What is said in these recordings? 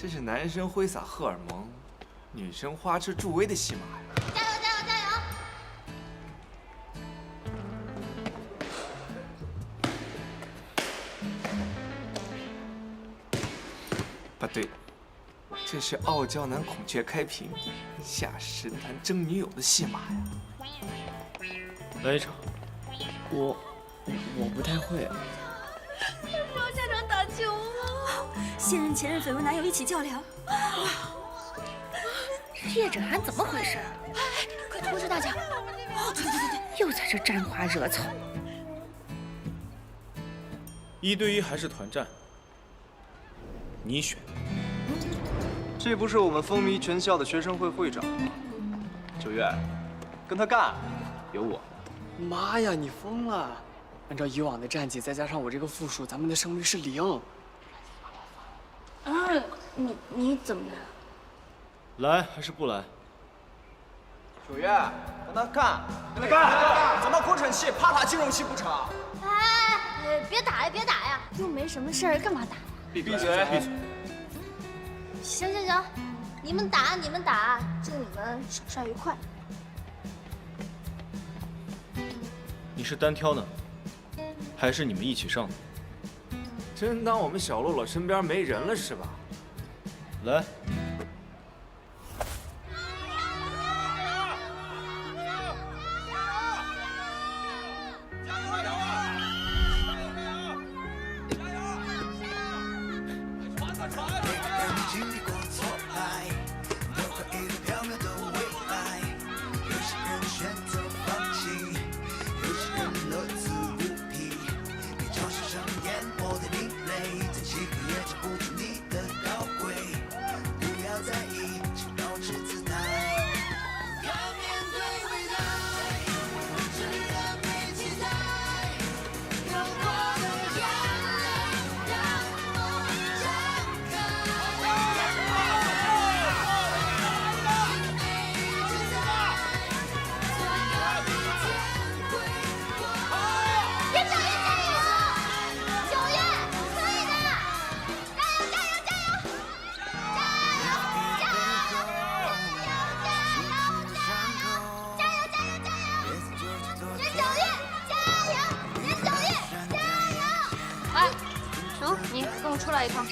这是男生挥洒荷尔蒙，女生花痴助威的戏码呀！加油加油加油！不对，这是傲娇男孔雀开屏，下神坛争女友的戏码呀！来一场。我我不太会。现任前任绯闻男友一起较量。叶芷涵怎么回事？快通知大家！哦，对对对对，又在这沾花惹草。一对一还是团战？你选。这不是我们风靡全校的学生会会长吗？九月，跟他干，有我。妈呀，你疯了！按照以往的战绩，再加上我这个负数，咱们的胜率是零。嗯，你你怎么了？来还是不来？九月，跟他干，跟他干！咱们国产戏怕他金融戏不成？哎，别打呀，别打呀！又没什么事儿，干嘛打呀？闭嘴！闭嘴！行行行，你们打你们打，祝你们手上愉快。你是单挑呢，还是你们一起上的？真当我们小洛洛身边没人了是吧？来。你跟我出来一趟。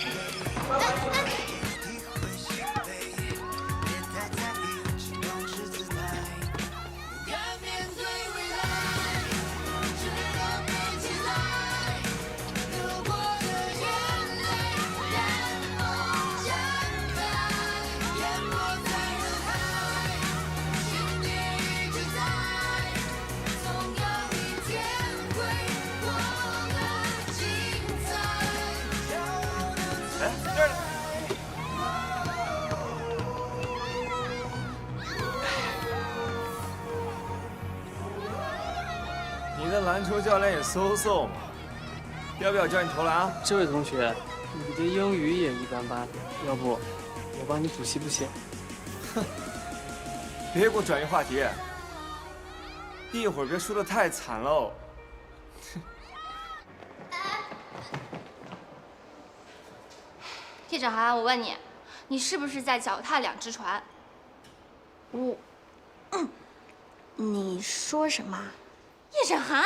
你的篮球教练也 so so 嘛，要不要教你投篮啊？这位同学，你的英语也一般般，要不我帮你补习补习？哼，别给我转移话题，一会儿别输得太惨喽。叶轸涵，我问你，你是不是在脚踏两只船？我，嗯，你说什么？叶轸涵，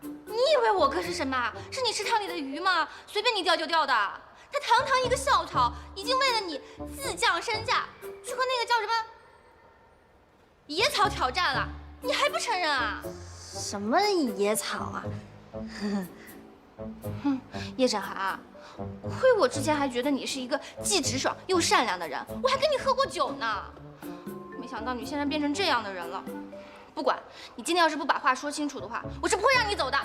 你以为我哥是什么？是你池塘里的鱼吗？随便你钓就钓的。他堂堂一个校草，已经为了你自降身价，去和那个叫什么野草挑战了，你还不承认啊？什么野草啊？哼，叶轸涵，亏我之前还觉得你是一个既直爽又善良的人，我还跟你喝过酒呢。没想到你现在变成这样的人了。不管你今天要是不把话说清楚的话，我是不会让你走的。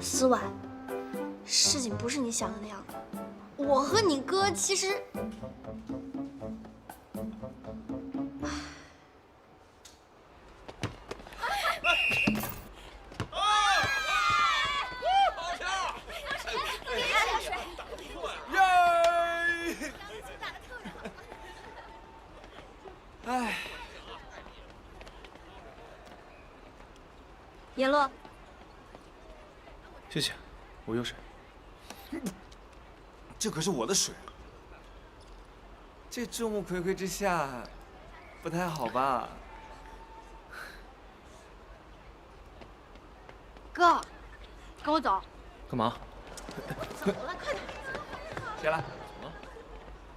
思婉，事情不是你想的那样的。我和你哥其实……颜洛，谢谢，我有水。这可是我的水。这众目睽睽之下，不太好吧？哥，跟我走。干嘛？走了，快点。起来。